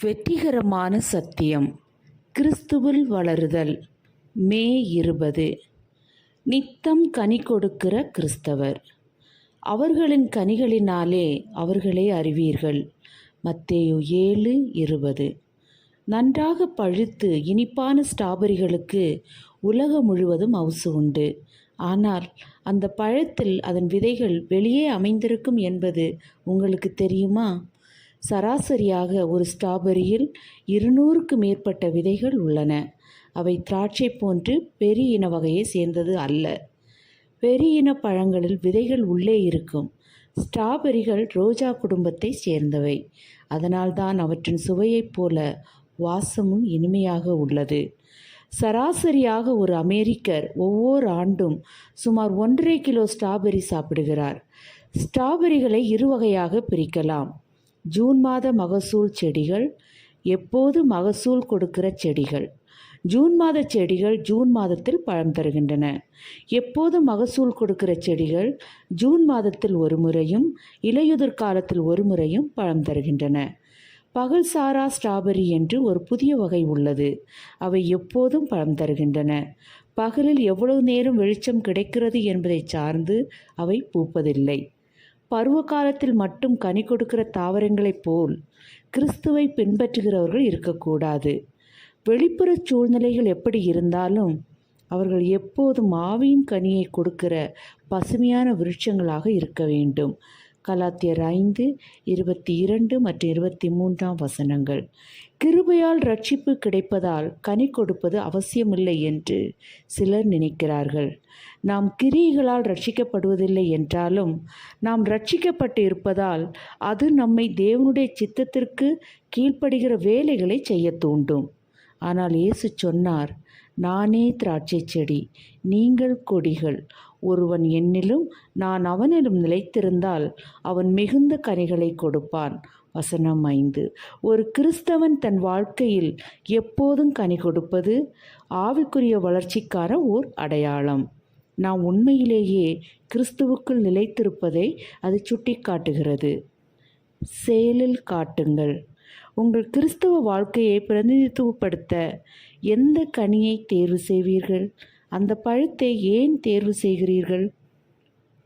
வெற்றிகரமான சத்தியம். கிறிஸ்துவில் வளருதல். மே இருபது. நித்தம் கனி கொடுக்கிற கிறிஸ்தவர். அவர்களின் கனிகளினாலே அவர்களை அறிவீர்கள். மத்தேயு ஏழு இருபது. நன்றாக பழுத்து இனிப்பான ஸ்ட்ராபெரிகளுக்கு உலகம் முழுவதும் அவுசு உண்டு. ஆனால் அந்த பழத்தில் அதன் விதைகள் வெளியே அமைந்திருக்கும் என்பது உங்களுக்கு தெரியுமா? சராசரியாக ஒரு ஸ்ட்ராபெரியில் இருநூறுக்கு மேற்பட்ட விதைகள் உள்ளன. அவை திராட்சை போன்று பெரிய இன வகையை சேர்ந்தது அல்ல. பெரிய இன பழங்களில் விதைகள் உள்ளே இருக்கும். ஸ்ட்ராபெரிகள் ரோஜா குடும்பத்தை சேர்ந்தவை. அதனால்தான் அவற்றின் சுவையைப் போல வாசமும் இனிமையாக உள்ளது. சராசரியாக ஒரு அமெரிக்கர் ஒவ்வொரு ஆண்டும் சுமார் ஒன்றரை கிலோ ஸ்ட்ராபெரி சாப்பிடுகிறார். ஸ்ட்ராபெரிகளை இரு வகையாக பிரிக்கலாம். ஜூன் மாத மகசூல் செடிகள் எப்போது மகசூல் கொடுக்கிற செடிகள்? ஜூன் மாத செடிகள் ஜூன் மாதத்தில் பழம் தருகின்றன. எப்போது மகசூல் கொடுக்கிற செடிகள்? ஜூன் மாதத்தில் ஒரு முறையும் இலையுதிர் காலத்தில் ஒரு முறையும் பழம் தருகின்றன. பகல் சாரா ஸ்ட்ராபெரி என்று ஒரு புதிய வகை உள்ளது. அவை எப்போதும் பழம் தருகின்றன. பகலில் எவ்வளவு நேரம் வெளிச்சம் கிடைக்கிறது என்பதை சார்ந்து அவை பூப்பதில்லை. பருவ காலத்தில் மட்டும் கனி கொடுக்கிற தாவரங்களைப் போல் கிறிஸ்துவை பின்பற்றுகிறவர்கள் இருக்கக்கூடாது. வெளிப்புற சூழ்நிலைகள் எப்படி இருந்தாலும் அவர்கள் எப்போதும் ஆவியின் கனியை கொடுக்கிற பசுமையான விருட்சங்களாக இருக்க வேண்டும். கலாத்தியர் ஐந்து இருபத்தி இரண்டு மற்றும் இருபத்தி மூன்றாம் வசனங்கள். கிருபையால் ரட்சிப்பு கிடைப்பதால் கனி கொடுப்பது அவசியமில்லை என்று சிலர் நினைக்கிறார்கள். நாம் கிரியைகளால் ரட்சிக்கப்படுவதில்லை என்றாலும் நாம் ரட்சிக்கப்பட்டு இருப்பதால் அது நம்மை தேவனுடைய சித்தத்திற்கு கீழ்ப்படுகிற வேலைகளை செய்ய தூண்டும். ஆனால் இயேசு சொன்னார் நானே திராட்சை செடி நீங்கள் கொடிகள். ஒருவன் என்னிலும் நான் அவனிலும் நிலைத்திருந்தால் அவன் மிகுந்த கனிகளை கொடுப்பான். வசனம் ஐந்து. ஒரு கிறிஸ்தவன் தன் வாழ்க்கையில் எப்போதும் கனி கொடுப்பது ஆவிக்குரிய வளர்ச்சிக்கான ஓர் அடையாளம். நாம் உண்மையிலேயே கிறிஸ்துவுக்குள் நிலைத்திருப்பதை அது சுட்டி காட்டுகிறது செயலில் காட்டுங்கள். உங்கள் கிறிஸ்தவ வாழ்க்கையை பிரதிநிதித்துவப்படுத்த எந்த கனியை தேர்வு செய்வீர்கள்? அந்த பழத்தை ஏன் தேர்வு செய்கிறீர்கள்?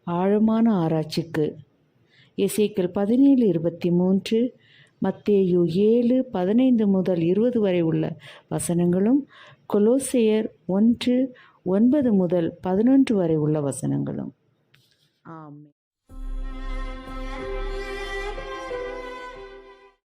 ஆழமான ஆராய்ச்சிக்கு. இசைக்கள் பதினேழு இருபத்தி மூன்று மத்தேயு ஏழு பதினைந்து முதல் இருபது வரை உள்ள வசனங்களும் கொலோசையர் ஒன்று ஒன்பது முதல் பதினொன்று வரை உள்ள வசனங்களும். ஆம்